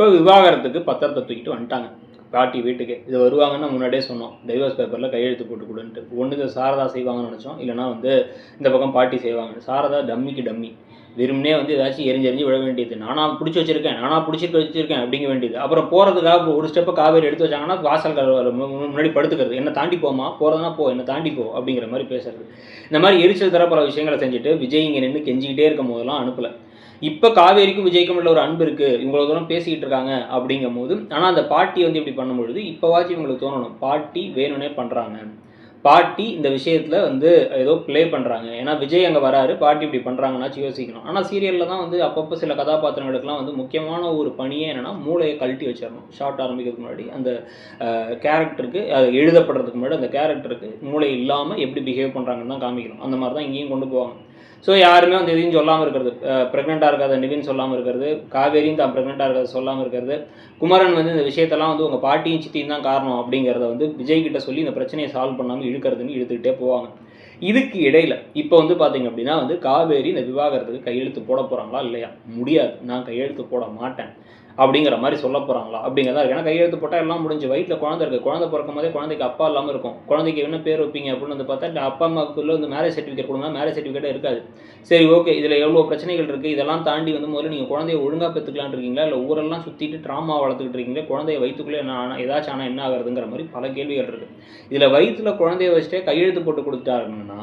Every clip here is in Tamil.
இப்போ விவாகரத்துக்கு பத்திரத்தை தூக்கிட்டு வந்துட்டாங்க. பாட்டி வீட்டுக்கு. இது வருவாங்கன்னு முன்னாடியே சொன்னோம். டைவர்ஸ் பேப்பரில் கையெழுத்து போட்டு கொடுன்ட்டு. ஒன்று இதை சாரதா செய்வாங்கன்னு நினச்சோம். இல்லைனா வந்து இந்த பக்கம் பாட்டி செய்வாங்கன்னு. சாரதா டம்மிக்கு டம்மி. வெறுமனே வந்து ஏதாச்சும் எரிஞ்சு எரிஞ்சு விட வேண்டியது. நானா பிடிச்சி வச்சிருக்கேன். நானா பிடிச்சிருக்க வச்சிருக்கேன் அப்படிங்க வேண்டியது. அப்புறம் போகிறதுக்காக ஒரு ஸ்டெப்பை காவேரி எடுத்து வச்சாங்கன்னா வாசல் கதவு முன்னாடி படுத்துக்கிறது. என்ன தாண்டி போமா போகிறதுனா போ. என்ன தாண்டி போ. அப்படிங்கிற மாதிரி பேசுறது. இந்த மாதிரி எரிச்சல் தர பல விஷயங்களை செஞ்சுட்டு விஜய் இங்கே நின்று கெஞ்சிக்கிட்டே இருக்கும் போதெல்லாம் அனுப்பலை. இப்போ காவேரிக்கும் விஜய்க்கும் உள்ள ஒரு அன்பு இருக்குது இவ்வளோ தூரம் பேசிக்கிட்டு இருக்காங்க அப்படிங்கும் போது ஆனால் அந்த பாட்டி வந்து இப்படி பண்ணும்பொழுது இப்போவாச்சும் இவங்களுக்கு தோணணும். பாட்டி வேணும்னே பண்ணுறாங்க பாட்டி இந்த விஷயத்தில் வந்து ஏதோ ப்ளே பண்ணுறாங்க ஏன்னா விஜய் அங்கே வராரு பாட்டி இப்படி பண்ணுறாங்கன்னா யோசிக்கணும். ஆனால் சீரியலில் தான் வந்து அப்பப்போ சில கதாபாத்திரங்களுக்குலாம் வந்து முக்கியமான ஒரு பணியே என்னென்னா மூளையை கழட்டி வச்சிடணும். ஷார்ட் ஆரம்பிக்கிறதுக்கு முன்னாடி அந்த கேரக்டருக்கு அது எழுதப்படுறதுக்கு முன்னாடி அந்த கேரக்டருக்கு மூளை இல்லாமல் எப்படி பிஹேவ் பண்ணுறாங்கன்னு தான் காமிக்கணும். அந்த மாதிரி தான் இங்கேயும் கொண்டு போவாங்க. ஸோ யாருமே வந்து எதையும் சொல்லாமல் இருக்கிறது ப்ரெக்னெண்ட்டாக இருக்காத நிவின் சொல்லாமல் இருக்கிறது காவேரியும் தான் ப்ரெக்னெண்ட்டாக இருக்கிறது சொல்லாமல் இருக்கிறது. குமரன் வந்து இந்த விஷயத்தெல்லாம் வந்து உங்கள் பாட்டியும் சித்தியும் தான் காரணம் அப்படிங்கிறத வந்து விஜய் கிட்ட சொல்லி இந்த பிரச்சனையை சால்வ் பண்ணாமல் இழுக்கிறதுன்னு இழுத்துக்கிட்டே போவாங்க. இதுக்கு இடையில் இப்போ வந்து பார்த்தீங்க அப்படின்னா வந்து காவேரி இந்த விவாகரத்துக்கு கையெழுத்து போட போகிறாங்களா இல்லையா? முடியாது. நான் கையெழுத்து போட மாட்டேன். அப்படிங்கிற மாதிரி சொல்ல போகிறாங்களா அப்படிங்கிறதா இருக்குது ஏன்னா கையெழுத்து போட்டால் எல்லாம் முடிஞ்சு. வயிற்றில் குழந்தை இருக்குது குழந்தை பிறக்கும் போதே குழந்தைக்கு அப்பா இல்லாமல் இருக்கும். குழந்தைக்கு என்ன பேர் வைப்பீங்க அப்படின்னு வந்து பார்த்தா அப்பா அம்மாக்குள்ளே வந்து மேரேஜ் சர்டிஃபிகேட் கொடுங்க. மேரேஜ் சர்டிஃபிகேட்டே இருக்காது. சரி ஓகே இதில் எவ்வளோ பிரச்சனைகள் இருக்குது இதெல்லாம் தாண்டி வந்து முதல்ல நீங்கள் குழந்தைய ஒழுங்காக பெற்றுக்கலான் இருக்கீங்களா? இல்லை ஊரெல்லாம் சுற்றிட்டு ட்ராமா வளர்த்துக்கிட்டு இருக்கீங்களா? குழந்தைய வயிற்றுக்குள்ளே என்ன ஆனால் ஏதாச்சும் ஆனால் என்ன ஆகுறதுங்கிற மாதிரி பல கேள்விகள் இருக்குது இதில் வயிற்றில் குழந்தைய வச்சுட்டே கையெழுத்து போட்டு கொடுத்தாருன்னா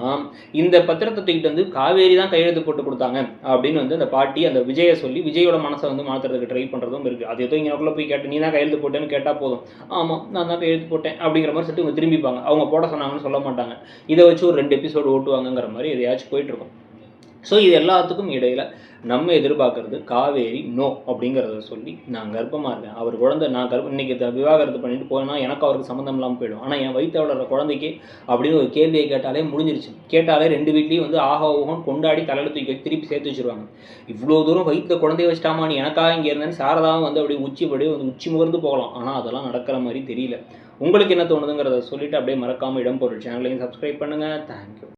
இந்த பத்திரத்தை தூக்கிட்டு வந்து காவேரி தான் கையெழுத்து போட்டு கொடுத்தாங்க அப்படின்னு வந்து அந்த பாட்டி அந்த விஜயை சொல்லி விஜயோட மனசை வந்து மாற்றுறதுக்கு ட்ரை பண்ணுறதும் இருக்குது அது எதுவும் இங்கே போய் கேட்டு நீ தான் கையெழுத்து போட்டேன்னு கேட்டால் போதும். ஆமாம் நான் தான் கையெழுத்து போட்டேன். அப்படிங்கிற மாதிரி சொல்லிட்டு இவங்க திரும்பிப்பாங்க. அவங்க போட சொன்னாங்கன்னு சொல்ல மாட்டாங்க. இதை வச்சு ஒரு ரெண்டு எபிசோடு ஓட்டுவாங்கங்கிற மாதிரி எதையாச்சும் போயிட்டுருக்கும் ஸோ இது எல்லாத்துக்கும் இடையில் நம்ம எதிர்பார்க்கறது காவேரி நோ அப்படிங்கிறத சொல்லி நான் கர்ப்பமாக இருக்கேன். அவர் குழந்தை நான் கர்ப்பம் இன்றைக்கி விவாகரத்து பண்ணிட்டு போனால் எனக்கு அவருக்கு சம்மந்தம் இல்லாமல் போயிடும். ஆனால் என் வயிற்று வளர்ற குழந்தைக்கு அப்படின்னு ஒரு கேள்வியை கேட்டாலே முடிஞ்சிருச்சு. கேட்டாலே ரெண்டு வீட்லேயும் வந்து ஆஹா ஓகம் கொண்டாடி தலையில் தூக்கி வச்சு திருப்பி சேர்த்து வச்சுருவாங்க. இவ்வளோ தூரம் வயிற்றுல குழந்தைய வச்சிட்டாமா நீ எனக்காக இங்கே இருந்தேன்னு சாரதாவும் வந்து அப்படியே உச்சி வந்து உச்சி முகர்ந்து போகலாம். ஆனால் அதெல்லாம் நடக்கிற மாதிரி தெரியல. உங்களுக்கு என்ன தோணுதுங்கிறத சொல்லிவிட்டு அப்படியே மறக்காமல் இடம் பொருள் சேனலையும் சப்ஸ்கிரைப் பண்ணுங்கள் தேங்க்யூ